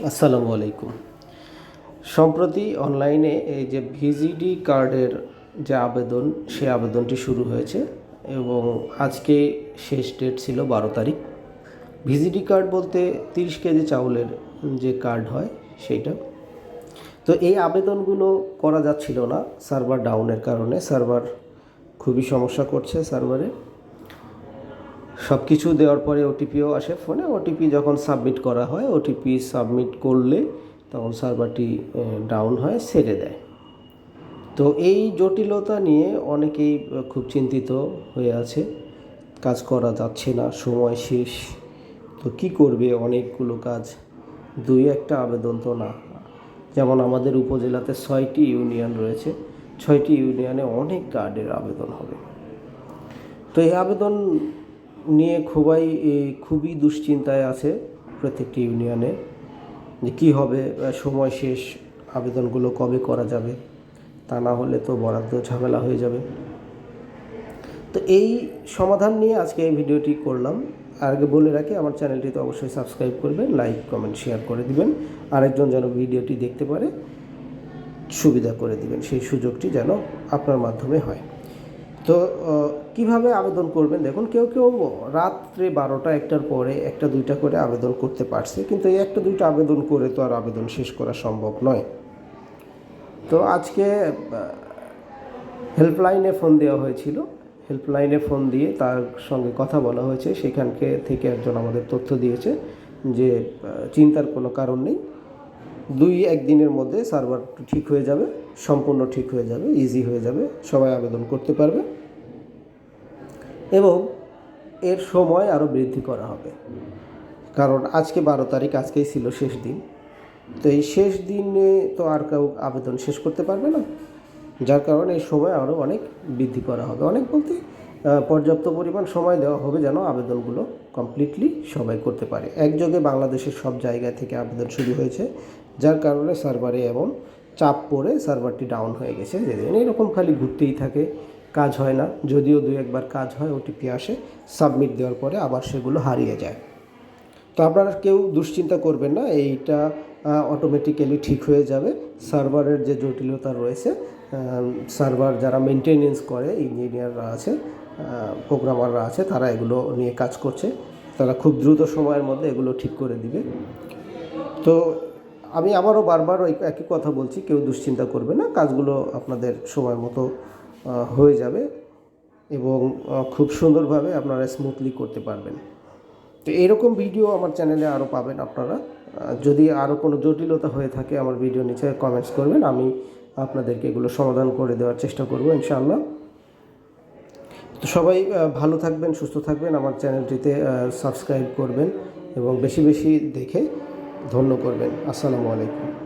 আসসালামু আলাইকুম। সম্প্রতি অনলাইনে এই যে ভিজিডি কার্ডের যে আবেদন, সে আবেদনটি শুরু হয়েছে এবং আজকে শেষ ডেট ছিল বারো তারিখ। ভিজিডি কার্ড বলতে তিরিশ কেজি চাউলের যে কার্ড হয় সেইটা। তো এই আবেদনগুলো করা যাচ্ছিল না, সার্ভার ডাউনের কারণে। সার্ভার খুবই সমস্যা করছে সার্ভারে। সব কিছু দেওয়ার পরে ওটিপিও আসে ফোনে। ওটিপি যখন সাবমিট করা হয় ওটিপি সাবমিট করলে তখন সার্ভারটি ডাউন হয় ছেড়ে দেয়। তো এই জটিলতা নিয়ে অনেকেই খুব চিন্তিত হয়ে আছে। কাজ করা যাচ্ছে না, সময় শেষ। তো কি করবে অনেকগুলো কাজ? দুই একটা আবেদন তো না। যেমন আমাদের উপজেলাতে ছয়টি ইউনিয়ন রয়েছে। ছয়টি ইউনিয়নে অনেক কার্ডের আবেদন হবে। তো এই আবেদন নিয়ে খুবই খুবই দুশ্চিন্তায় আছে প্রত্যেকটি ইউনিয়নে যে কী হবে, সময় শেষ, আবেদনগুলো কবে করা যাবে, তা না হলে তো বরাদ্দ ঝামেলা হয়ে যাবে। তো এই সমাধান নিয়ে আজকে এই ভিডিওটি করলাম। আগে বলে রাখি, আমার চ্যানেলটি তো অবশ্যই সাবস্ক্রাইব করবেন, লাইক, কমেন্ট, শেয়ার করে দিবেন, আরেকজন যেন ভিডিওটি দেখতে পারে, সুবিধা করে দিবেন, সেই সুযোগটি যেন আপনার মাধ্যমে হয়। তো কীভাবে আবেদন করবেন? দেখুন, কেউ কেউ রাত্রে বারোটা, একটার পরে একটা, দুইটা করে আবেদন করতে পারছে, কিন্তু এই একটা, দুইটা আবেদন করে তো আর আবেদন শেষ করা সম্ভব নয়। তো আজকে হেল্পলাইনে ফোন দেওয়া হয়েছিল। হেল্পলাইনে ফোন দিয়ে তার সঙ্গে কথা বলা হয়েছে। সেখানকে থেকে একজন আমাদের তথ্য দিয়েছে যে চিন্তার কোনো কারণ নেই। দুই, একদিনের মধ্যে সার্ভার ঠিক হয়ে যাবে, সম্পূর্ণ ঠিক হয়ে যাবে ইজি হয়ে যাবে, সবাই আবেদন করতে পারবে। এবং এর সময় আরও বৃদ্ধি করা হবে। কারণ আজকে বারো তারিখ, আজকেই ছিল শেষ দিন। তো এই শেষ দিনে তো আর কেউ আবেদন শেষ করতে পারবে না। যার কারণে এই সময় আরও অনেক বৃদ্ধি করা হবে। অনেক বলতে পর্যাপ্ত পরিমাণ সময় দেওয়া হবে যেন আবেদনগুলো কমপ্লিটলি সবাই করতে পারে। একযোগে বাংলাদেশের সব জায়গা থেকে আবেদন শুরু হয়েছে, যার কারণে সার্ভারে এমন চাপ পড়ে সার্ভারটি ডাউন হয়ে গেছে। যেদিন এরকম খালি ঘুরতেই থাকে কাজ হয় না, যদিও দু একবার কাজ হয় ওটিপি আসে সাবমিট দেওয়ার পরে আবার সেগুলো হারিয়ে যায়। তো আপনারা কেউ দুশ্চিন্তা করবেন না, এইটা অটোমেটিক্যালি ঠিক হয়ে যাবে। সার্ভারের যে জটিলতা রয়েছে সার্ভার যারা মেনটেনেন্স করে ইঞ্জিনিয়াররা আছে প্রোগ্রামাররা আছে, তারা এগুলো নিয়ে কাজ করছে। তারা খুব দ্রুত সময়ের মধ্যে এগুলো ঠিক করে দিবে। তো আমি আবারও বারবার ওই একই কথা বলছি, কেউ দুশ্চিন্তা করবে না, কাজগুলো আপনাদের সময় মতো হয়ে যাবে এবং খুব সুন্দরভাবে আপনারা স্মুথলি করতে পারবেন। তো এরকম ভিডিও আমার চ্যানেলে আরও পাবেন আপনারা। যদি আরও কোনো জটিলতা হয়ে থাকে আমার ভিডিও নিচে কমেন্টস করবেন, আমি আপনাদেরকে এগুলো সমাধান করে দেওয়ার চেষ্টা করব ইনশাআল্লাহ। তো সবাই ভালো থাকবেন, সুস্থ থাকবেন, আমার চ্যানেলটিতে সাবস্ক্রাইব করবেন এবং বেশি বেশি দেখে ধন্য করবেন। আসসালামু আলাইকুম।